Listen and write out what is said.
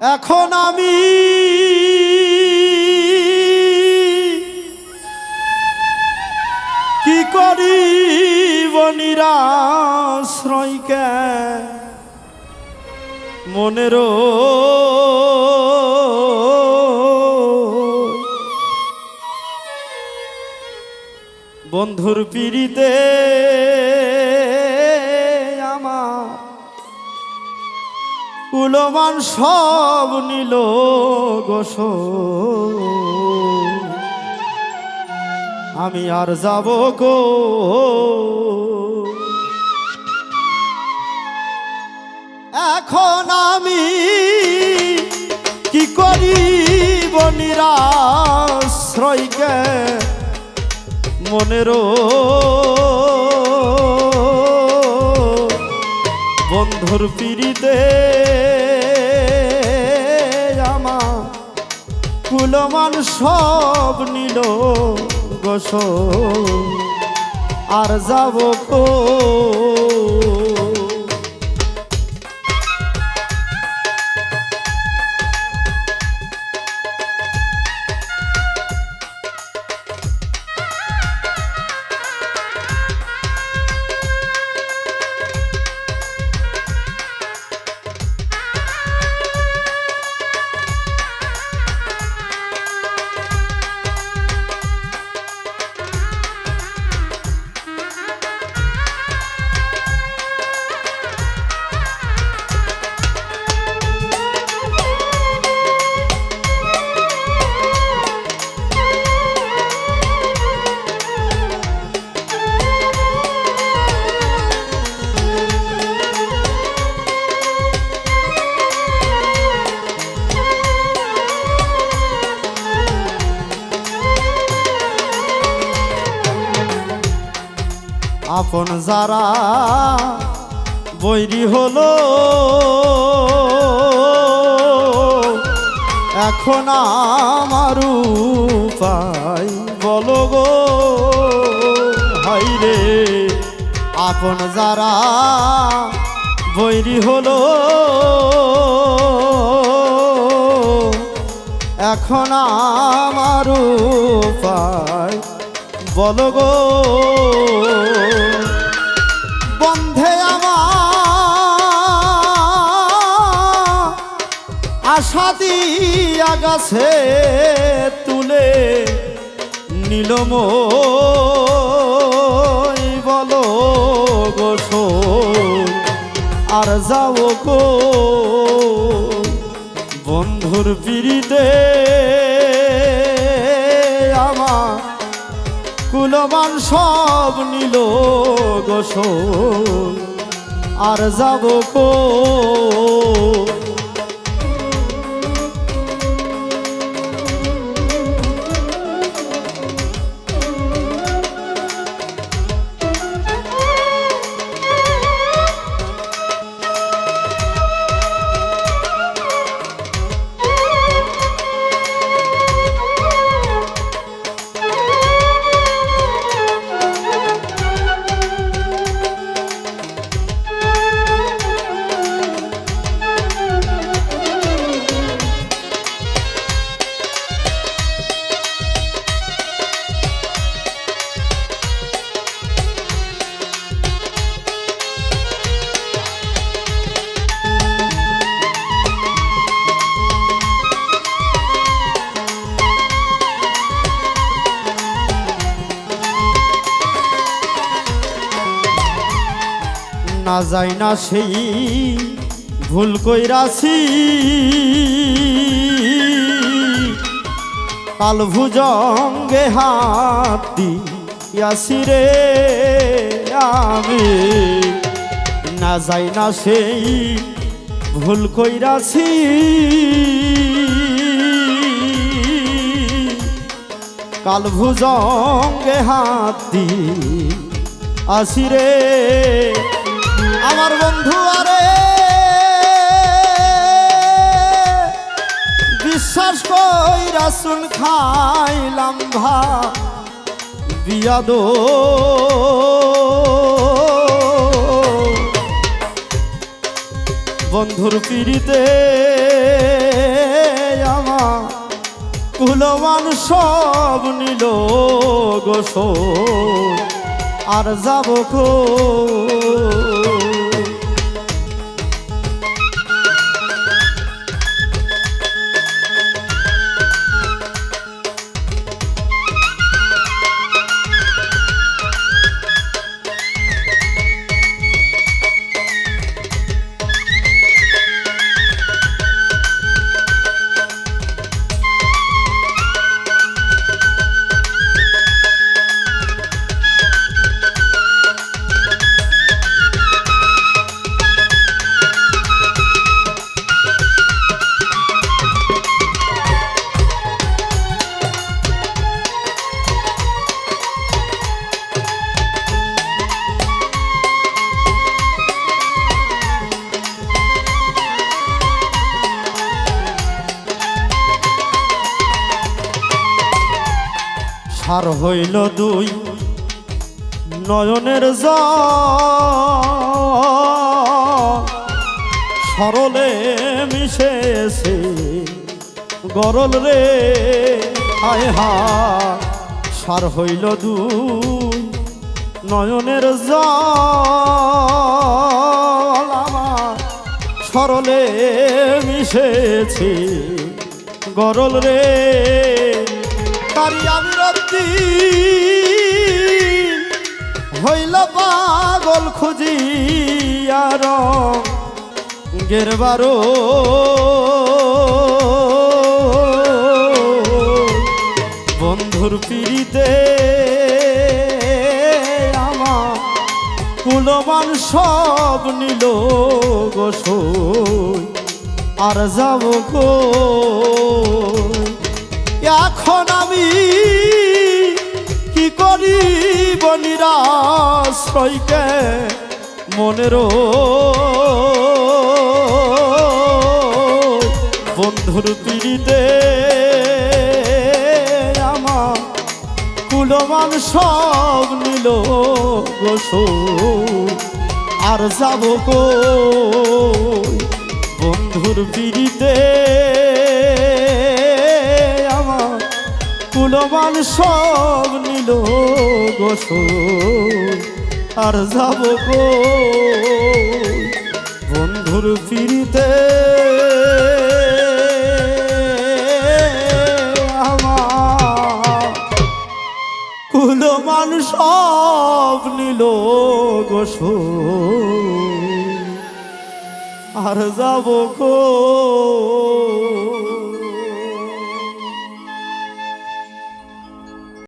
এখন আমি কি করি নিরাশ্রয়কে মনের বন্ধুর পিড়িতে কুলমান সব নিল গোস আমি আর যাব গো এখন আমি কি করিব নিরাশ্রয়কে মনেরও বন্ধুর পিড়িতে আমার কুলমান সব নিল গোস আর যাব কো আপন যারা বৈরী হলো, এখন আমার উপায় বলো গো। হাইরে আপন যারা বৈরি হলো, এখন আমার উপায় বলো গো। আশা দিয়া গাছে তুলে নীলম বলো আর যাও গো বন্ধুর পিড়িতে। আমার কুলমান সব নিল গোস আর যাব কো যাই না সেই ভুল কইরাছি। কাল ভুজঙ্গে হাত দিয়াছি রে আমি। না যাই না সেই ভুল কইরাছি। কাল ভুজঙ্গে হাত দি আসিরে আমার বন্ধু, আরে বিশ্বাস কইরা শুন খাইলাম ভা বিয়াদ বন্ধুর পিড়িতে আমার কুলমান সব নিল গোস আর যাব কো সার হইল দুই, নয়নের জল। সরলে মিশেছে গরল রে, হায় হা সার হইল দুই, নয়নের জল। সরলে মিশেছে গরল রে। হইল পাগল খুঁজি আর গেরবারো। বন্ধুর পিড়িতে আমার কুলমান সব নিল গোসই আর যাব গো এখন আমি বনিরাশ্রয়কে মনের বন্ধুর পিড়িতে আমার কুলমান সব নিল গোস আর যাব গো বন্ধুর পিড়িতে? আমার কুলমান সব নিল গোস আর যাব বন্ধুর আমার কুলো সব নিল গোস আর যাব গো